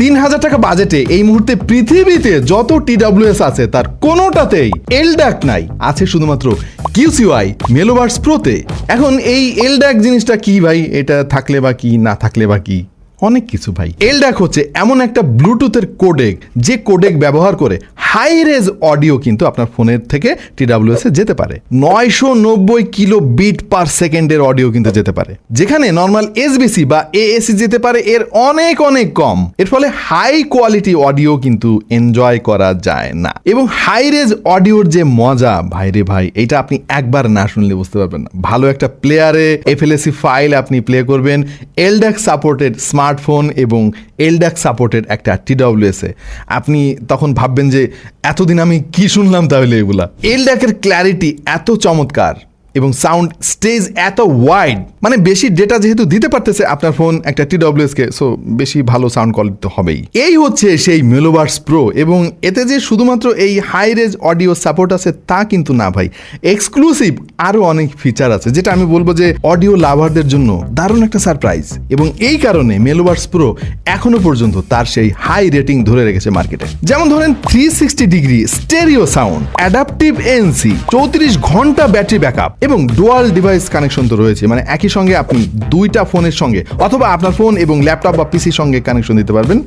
তিন হাজার টাকা বাজেটে এই মুহূর্তে পৃথিবীতে যত টিডাব্লিউএস আছে, তার কোনোটাতেই এলডাক নাই। আছে শুধুমাত্র কিউসিওয়াই মেলোভার্স প্রোতে। এখন এই এলডাক জিনিসটা কি ভাই? এটা থাকলে বা কি, না থাকলে বা কি? অনেক কিছু ভাই। এলডাক হচ্ছে এমন একটা ব্লুটুথের কোডেক, যে কোডেক ব্যবহার করে হাই রেজ অডিও কিন্তু আপনার ফোনের থেকে টিডাব্লিউএস যেতে পারে। নয়শো নব্বই কিলো বিট পার সেকেন্ডের অডিও কিন্তু যেতে পারে। যেখানে নর্মাল এসবিসি বা এএসি যেতে পারে, এর অনেক অনেক কম। এর ফলে হাই কোয়ালিটি অডিও কিন্তু এনজয় করা যায় না। এবং হাই রেজ অডিওর যে মজা ভাইরে ভাই, এটা আপনি একবার না শুনলে বুঝতে পারবেন না। ভালো একটা প্লেয়ারে এফএলএসি ফাইল আপনি প্লে করবেন, এলডাক সাপোর্টেড স্মার্টফোন এবং এলডাক সাপোর্টেড একটা টিডাব্লিউএস আপনি তখন ভাববেন যে, এতদিন আমি কি শুনলাম তাহলে এগুলা? এলডাকের ক্ল্যারিটি এত চমৎকার। এবং সাউন্ড স্টেজ এত ওয়াইড মানে বেশি ডেটা যেহেতু দিতে পারতেছে আপনার ফোন একটা টিডব্লিউএস কে সো বেশি ভালো সাউন্ড কোয়ালিটি তো হবেই। এই হচ্ছে সেই মেলোভার্স প্রো এবং এতে যে শুধুমাত্র এই হাই রেজ অডিও সাপোর্ট আছে তা কিন্তু না ভাই। এক্সক্লুসিভ আরও অনেক ফিচার আছে, যেটা আমি বলব যে অডিও লাভারদের জন্য দারুণ একটা সারপ্রাইজ এবং এই কারণে মেলোভার্স প্রো এখনও পর্যন্ত তার সেই হাই রেটিং ধরে রেখেছে মার্কেটে যেমন ধরেন three sixty degree stereo sound adaptive NC চৌত্রিশ ঘণ্টা ব্যাটারি ব্যাকআপ এবং ডুয়াল ডিভাইস কানেকশন তো রয়েছে মানে একই সঙ্গে আপনি দুইটা ফোনের সঙ্গে, অথবা আপনার ফোন এবং ল্যাপটপ বা পিসির সঙ্গে কানেকশন দিতে পারবেন।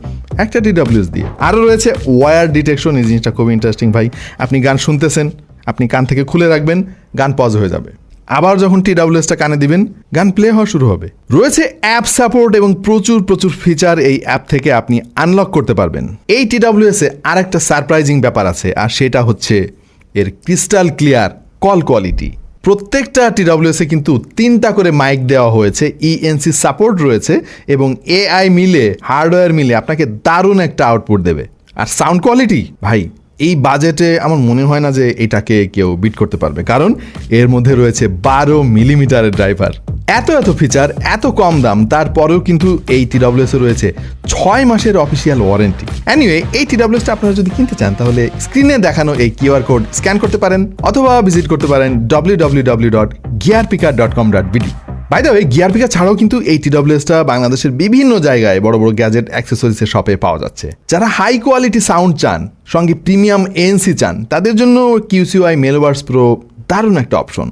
একটা ডিডাব্লিউএস দিয়ে। আরও রয়েছে ওয়ার ডিটেকশন এই জিনিসটা খুব ইন্টারেস্টিং ভাই। আপনি গান শুনতেছেন, আপনি কান থেকে খুলে রাখবেন, গান পজ হয়ে যাবে। আবার যখন টিডাব্লিউএসটা কানে দিবেন, গান প্লে হওয়া শুরু হবে। রয়েছে অ্যাপ সাপোর্ট এবং প্রচুর প্রচুর ফিচার এই অ্যাপ থেকে আপনি আনলক করতে পারবেন। এই টিডাব্লিউএস এ আর একটা সারপ্রাইজিং ব্যাপার আছে, আর সেটা হচ্ছে এর ক্রিস্টাল ক্লিয়ার কল কোয়ালিটি প্রত্যেকটা টিডাব্লিউএসে কিন্তু তিনটা করে মাইক দেওয়া হয়েছে ইএনসি সাপোর্ট রয়েছে এবং এআই মিলে হার্ডওয়্যার মিলে আপনাকে দারুণ একটা আউটপুট দেবে। আর সাউন্ড কোয়ালিটি ভাই, এই বাজেটে আমার মনে হয় না যে এটাকে কেউ বিট করতে পারবে। কারণ এর মধ্যে রয়েছে বারো মিলিমিটারের ড্রাইভার এত এত ফিচার এত কম দাম, তারপরেও কিন্তু এই টিডাব্লিউএস রয়েছে ছয় মাসের অফিসিয়াল ওয়ারেন্টি অ্যানিওয়ে এই টিডাব্লিউএসটা আপনারা যদি কিনতে চান, তাহলে স্ক্রিনে দেখানো এই কিউআর কোড স্ক্যান করতে পারেন, অথবা ভিজিট করতে পারেন W W W dot gear picker dot com dot BD by the picker ছাড়াও কিন্তু এই টিডব্লিউএসটা বাংলাদেশের বিভিন্ন জায়গায় বড় বড় গ্যাজেট অ্যাক্সেসরিজের শপে পাওয়া যাচ্ছে। যারা হাই কোয়ালিটি সাউন্ড চান, সঙ্গে প্রিমিয়াম এনসি চান, তাদের জন্য কিউসিওয়াই মেলোভার্স প্রো দারুণ একটা অপশন